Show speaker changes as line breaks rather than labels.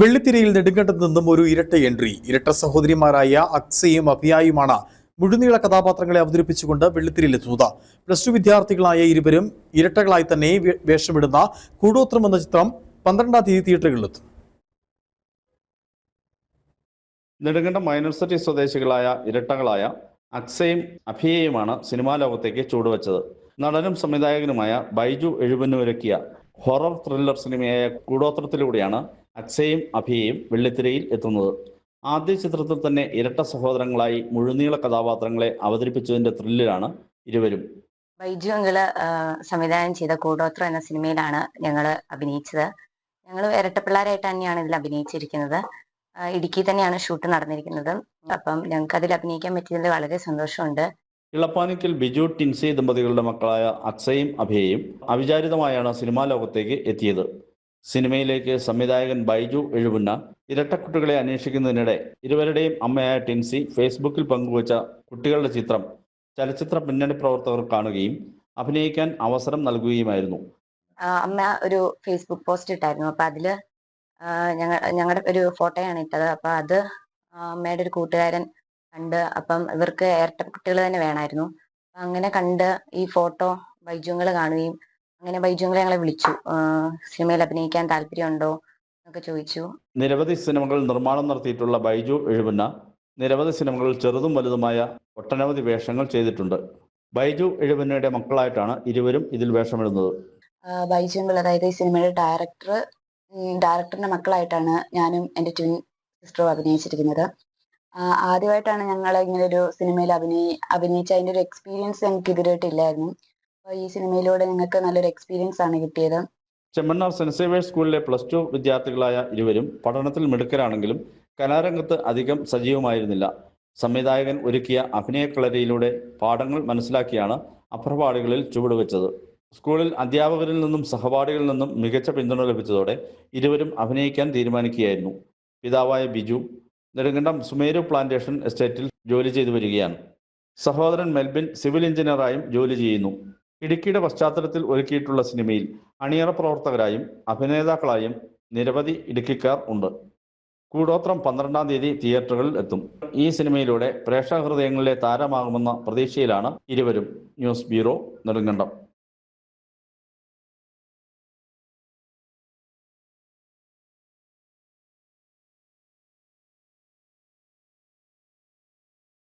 വെള്ളിത്തിരയിൽ നെടുങ്കണ്ടത്ത് നിന്നും ഒരു ഇരട്ട എൻട്രി. ഇരട്ട സഹോദരിമാരായ അക്സയും അഭിയായുമാണ് മുഴുനീള കഥാപാത്രങ്ങളെ അവതരിപ്പിച്ചുകൊണ്ട് വെള്ളിത്തിരയിലെത്തുന്നത്. പ്ലസ് ടു വിദ്യാർത്ഥികളായ ഇരുവരും ഇരട്ടകളായി തന്നെ വേഷമിടുന്ന കൂടോത്രം എന്ന ചിത്രം പന്ത്രണ്ടാം തീയതി തിയേറ്ററുകളിലെത്തും.
നെടുങ്കണ്ടം മൈനോറിറ്റി സ്വദേശികളായ ഇരട്ടകളായ അക്സയും അഭിയയുമാണ് സിനിമാ ലോകത്തേക്ക് ചൂടുവച്ചത് നടനും സംവിധായകനുമായ ബൈജു എഴുപന്നൂരക്കിയ ഹൊറർ ത്രില്ലർ സിനിമയായ കൂടോത്രത്തിലൂടെയാണ് അക്സയും അഭിയയും വെള്ളിത്തിരയിൽ എത്തുന്നത്. ആദ്യ ചിത്രത്തിൽ തന്നെ ഇരട്ട സഹോദരങ്ങളായി മുഴുനീള കഥാപാത്രങ്ങളെ അവതരിപ്പിച്ചതിന്റെ ത്രില്ലിലാണ് ഇരുവരും.
ബൈജു അങ്കിൾ സംവിധാനം ചെയ്ത കൂടോത്രം എന്ന സിനിമയിലാണ് ഞങ്ങൾ അഭിനയിച്ചത്. ഞങ്ങൾ ഇരട്ടപ്പിള്ളാരായിട്ട് തന്നെയാണ് ഇതിൽ അഭിനയിച്ചിരിക്കുന്നത്. ഇടുക്കി തന്നെയാണ് ഷൂട്ട് നടന്നിരിക്കുന്നത്. അപ്പം ഞങ്ങൾക്ക് അതിൽ അഭിനയിക്കാൻ പറ്റിയതിൽ വളരെ സന്തോഷമുണ്ട്.
ഇളപ്പാനിക്കൽ ബിജു ടിൻസി ദമ്പതികളുടെ മക്കളായ അക്ഷയും അഭിയയും അവിചാരിതമായാണ് സിനിമാ ലോകത്തേക്ക് എത്തിയത്. സിനിമയിലേക്ക് സംവിധായകൻ ബൈജു എഴുപുന്ന ഇരട്ടക്കുട്ടികളെ അന്വേഷിക്കുന്നതിനിടെ ഇരുവരുടെയും അമ്മയായ ടിൻസി ഫേസ്ബുക്കിൽ പങ്കുവച്ച കുട്ടികളുടെ ചിത്രം ചലച്ചിത്ര പിന്നണി പ്രവർത്തകർ കാണുകയും അഭിനയിക്കാൻ അവസരം നൽകുകയുമായിരുന്നു.
അമ്മ ഒരു ഫേസ്ബുക്ക് പോസ്റ്റ് ഇട്ടായിരുന്നു. അപ്പൊ അതിൽ ഞങ്ങളുടെ ഒരു ഫോട്ടോയാണ് ഇട്ടത്. അപ്പൊ അത് അമ്മയുടെ ഒരു കൂട്ടുകാരൻ കണ്ട് അപ്പം ഇവർക്ക് ഇരട്ട കുട്ടികൾ തന്നെ വേണമായിരുന്നു അങ്ങനെ കണ്ട് ഈ ഫോട്ടോ ബൈജുങ്ങൾ കാണുകയും അങ്ങനെ ബൈജുങ്ങളെ ഞങ്ങളെ വിളിച്ചു. സിനിമയിൽ അഭിനയിക്കാൻ താല്പര്യമുണ്ടോ എന്നൊക്കെ ചോദിച്ചു.
നിരവധി സിനിമകൾ നിർമ്മാണം നടത്തിയിട്ടുള്ള ബൈജു എഴുപുന്ന നിരവധി സിനിമകളിൽ ചെറുതും വലുതുമായ ഒട്ടനവധി വേഷങ്ങൾ ചെയ്തിട്ടുണ്ട്. ബൈജു എഴുപുന്നയുടെ മക്കളായിട്ടാണ് ഇരുവരും ഇതിൽ വേഷമിടുന്നത്.
ബൈജുങ്ങൾ അതായത് ഈ സിനിമയുടെ ഡയറക്ടർ ഡയറക്ടറിന്റെ മക്കളായിട്ടാണ് ഞാനും എന്റെ ട്വിൻ സിസ്റ്ററും അഭിനയിച്ചിരിക്കുന്നത്. ആദ്യമായിട്ടാണ് ഞങ്ങൾ ഇങ്ങനെ ഒരു സിനിമയിൽ അഭിനയി അഭിനയിച്ച അതിന്റെ ഒരു എക്സ്പീരിയൻസ് ഞങ്ങൾക്ക് ഇതുവരെയായിട്ട് ഇല്ലായിരുന്നു. ഈ സിനിമയിലൂടെ നിങ്ങൾക്ക് നല്ലൊരു എക്സ്പീരിയൻസ് ആണ് കിട്ടിയത്.
ചെമ്മണ്ണാർ സെന്റ് സേവേഴ്സ് സ്കൂളിലെ പ്ലസ് ടു വിദ്യാർത്ഥികളായ ഇരുവരും പഠനത്തിൽ മിടുക്കരാണെങ്കിലും കലാരംഗത്ത് അധികം സജീവമായിരുന്നില്ല. സംവിധായകൻ ഒരുക്കിയ അഭിനയക്കളരിയിലൂടെ പാഠങ്ങൾ മനസ്സിലാക്കിയാണ് അപ്രപാടികളിൽ ചുവടുവെച്ചത്. സ്കൂളിൽ അധ്യാപകരിൽ നിന്നും സഹപാഠികളിൽ നിന്നും മികച്ച പിന്തുണ ലഭിച്ചതോടെ ഇരുവരും അഭിനയിക്കാൻ തീരുമാനിക്കുകയായിരുന്നു. പിതാവായ ബിജു നെടുങ്കണ്ടം സുമേരു പ്ലാന്റേഷൻ എസ്റ്റേറ്റിൽ ജോലി ചെയ്തു വരികയാണ്. സഹോദരൻ മെൽബിൻ സിവിൽ എഞ്ചിനീയറായും ജോലി ചെയ്യുന്നു. ഇടുക്കിയുടെ പശ്ചാത്തലത്തിൽ ഒരുക്കിയിട്ടുള്ള സിനിമയിൽ അണിയറ പ്രവർത്തകരായും അഭിനേതാക്കളായും നിരവധി ഇടുക്കിക്കാർ ഉണ്ട്. കൂടോത്രം പന്ത്രണ്ടാം തീയതി തിയേറ്ററുകളിൽ എത്തും. ഈ സിനിമയിലൂടെ പ്രേക്ഷക ഹൃദയങ്ങളിലെ താരമാകുമെന്ന പ്രതീക്ഷയിലാണ് ഇരുവരും. News bureau Nedumkandam.